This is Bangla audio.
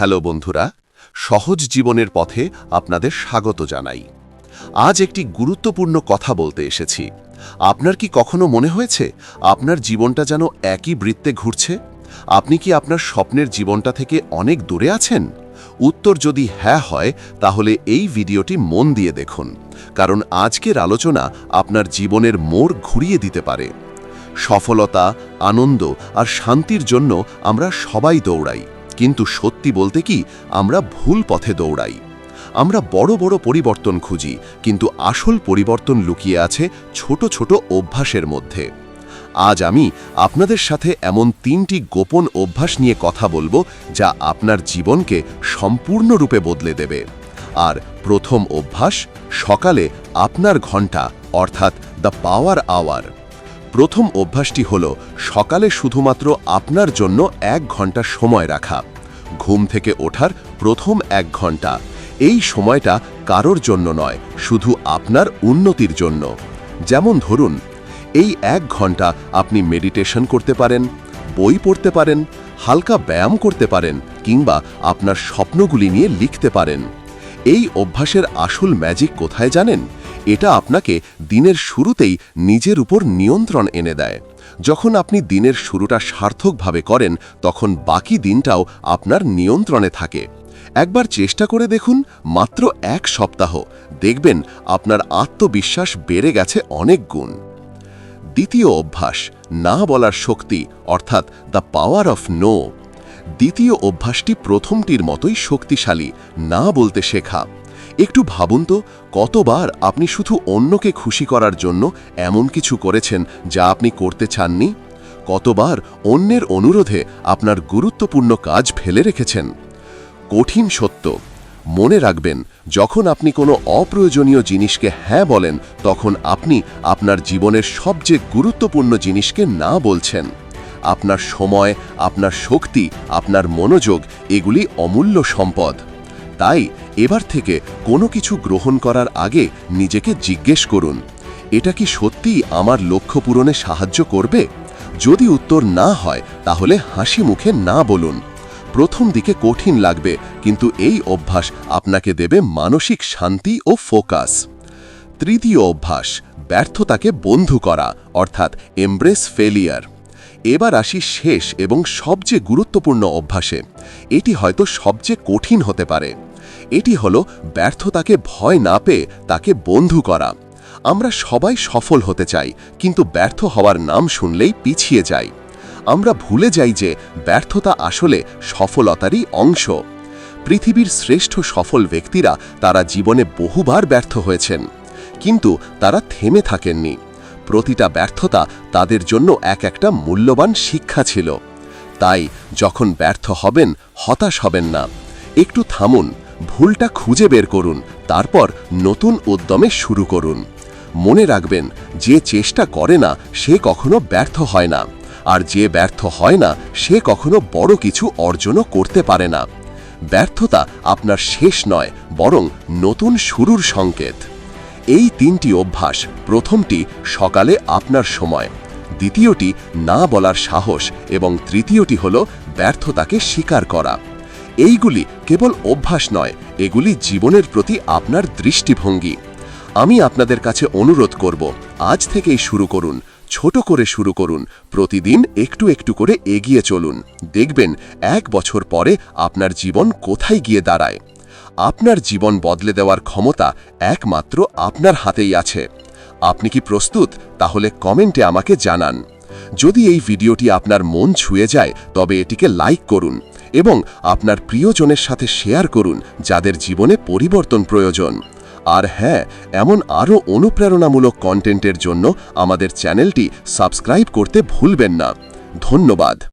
হ্যালো বন্ধুরা, সহজ জীবনের পথে আপনাদের স্বাগত জানাই। আজ একটি গুরুত্বপূর্ণ কথা বলতে এসেছি। আপনার কি কখনো মনে হয়েছে আপনার জীবনটা যেন একই বৃত্তে ঘুরছে? আপনি কি আপনার স্বপ্নের জীবনটা থেকে অনেক দূরে আছেন? উত্তর যদি হ্যাঁ হয়, তাহলে এই ভিডিওটি মন দিয়ে দেখুন, কারণ আজকের আলোচনা আপনার জীবনের মোড় ঘুরিয়ে দিতে পারে। সফলতা, আনন্দ আর শান্তির জন্য আমরা সবাই দৌড়াই। কিন্তু সত্যি বলতে কি, আমরা ভুল পথে দৌড়াই। আমরা বড় বড় পরিবর্তন খুঁজি, কিন্তু আসল পরিবর্তন লুকিয়ে আছে ছোট ছোট অভ্যাসের মধ্যে। আজ আমি আপনাদের সাথে এমন তিনটি গোপন অভ্যাস নিয়ে কথা বলব, যা আপনার জীবনকে সম্পূর্ণরূপে বদলে দেবে। আর প্রথম অভ্যাস, সকালে আপনার ঘণ্টা, অর্থাৎ দ্য পাওয়ার আওয়ার প্রথম অভ্যাসটি হল সকালে শুধুমাত্র আপনার জন্য এক ঘণ্টা সময় রাখা। ঘুম থেকে ওঠার প্রথম এক ঘণ্টা। এই সময়টা কারোর জন্য নয়, শুধু আপনার উন্নতির জন্য। যেমন ধরুন, এই এক ঘণ্টা আপনি মেডিটেশন করতে পারেন, বই পড়তে পারেন, হালকা ব্যায়াম করতে পারেন, কিংবা আপনার স্বপ্নগুলি নিয়ে লিখতে পারেন। এই অভ্যাসের আসল ম্যাজিক কোথায় জানেন? এটা আপনাকে দিনের শুরুতেই নিজের উপর নিয়ন্ত্রণ এনে দেয়। যখন আপনি দিনের শুরুটা সার্থকভাবে করেন, তখন বাকি দিনটাও আপনার নিয়ন্ত্রণে থাকে। একবার চেষ্টা করে দেখুন, মাত্র এক সপ্তাহ, দেখবেন আপনার আত্মবিশ্বাস বেড়ে গেছে অনেক গুণ। দ্বিতীয় অভ্যাস, না বলার শক্তি, অর্থাৎ দ্য পাওয়ার অফ নো দ্বিতীয় অভ্যাসটি প্রথমটির মতোই শক্তিশালী, না বলতে শেখা। একটু ভাবুন তো, কতবার আপনি শুধু অন্যকে খুশি করার জন্য এমন কিছু করেছেন যা আপনি করতে চাননি? কতবার অন্যের অনুরোধে আপনার গুরুত্বপূর্ণ কাজ ফেলে রেখেছেন? কঠিন সত্য। মনে রাখবেন, যখন আপনি কোনো অপ্রয়োজনীয় জিনিসকে হ্যাঁ বলেন, তখন আপনি আপনার জীবনের সবচেয়ে গুরুত্বপূর্ণ জিনিসকে না বলছেন। আপনার সময়, আপনার শক্তি, আপনার মনোযোগ, এগুলি অমূল্য সম্পদ। তাই এবার থেকে কোনো কিছু গ্রহণ করার আগে নিজেকে জিজ্ঞেস করুন, এটা কি সত্যিই আমার লক্ষ্য পূরণে সাহায্য করবে? যদি উত্তর না হয়, তাহলে হাসি মুখে না বলুন। প্রথম দিকে কঠিন লাগবে, কিন্তু এই অভ্যাস আপনাকে দেবে মানসিক শান্তি ও ফোকাস। তৃতীয় অভ্যাস, ব্যর্থতাকে বন্ধু করা, অর্থাৎ এমব্রেস ফেলিয়ার এবার আসি শেষ এবং সবচেয়ে গুরুত্বপূর্ণ অভ্যাসে। এটি হয়তো সবচেয়ে কঠিন হতে পারে। এটি হল ব্যর্থতাকে ভয় না পেয়ে তাকে বন্ধু করা। আমরা সবাই সফল হতে চাই, কিন্তু ব্যর্থ হওয়ার নাম শুনলেই পিছিয়ে যাই। আমরা ভুলে যাই যে ব্যর্থতা আসলে সফলতারই অংশ। পৃথিবীর শ্রেষ্ঠ সফল ব্যক্তিরা তারা জীবনে বহুবার ব্যর্থ হয়েছেন, কিন্তু তারা থেমে থাকেননি। প্রতিটা ব্যর্থতা তাদের জন্য এক একটা মূল্যবান শিক্ষা ছিল। তাই যখন ব্যর্থ হবেন, হতাশ হবেন না। একটু থামুন ভুলটা খুঁজে বের করুন, তারপর নতুন উদ্যমে শুরু করুন। মনে রাখবেন, যে চেষ্টা করে না, সে কখনো ব্যর্থ হয় না। আর যে ব্যর্থ হয় না, সে কখনো বড় কিছু অর্জনও করতে পারে না। ব্যর্থতা আপনার শেষ নয়, বরং নতুন শুরুর সংকেত। এই তিনটি অভ্যাস, প্রথমটি সকালে আপনার সময়, দ্বিতীয়টি না বলার সাহস, এবং তৃতীয়টি হল ব্যর্থতাকে স্বীকার করা। এইগুলি কেবল অভ্যাস নয়, এগুলি জীবনের প্রতি আপনার দৃষ্টিভঙ্গি। আমি আপনাদের কাছে অনুরোধ করব, আজ থেকেই শুরু করুন, ছোট করে শুরু করুন, প্রতিদিন একটু একটু করে এগিয়ে চলুন। দেখবেন, এক বছর পরে আপনার জীবন কোথায় গিয়ে দাঁড়ায়। আপনার জীবন বদলে দেওয়ার ক্ষমতা একমাত্র আপনার হাতেই আছে। আপনি কি প্রস্তুত? তাহলে কমেন্টে আমাকে জানান। যদি এই ভিডিওটি আপনার মন ছুঁয়ে যায়, তবে এটিকে লাইক করুন এবং আপনার প্রিয়জনের সাথে শেয়ার করুন, যাদের জীবনে পরিবর্তন প্রয়োজন। আর হ্যাঁ এমন আরও অনুপ্রেরণামূলক কন্টেন্টের জন্য আমাদের চ্যানেলটি সাবস্ক্রাইব করতে ভুলবেন না। ধন্যবাদ।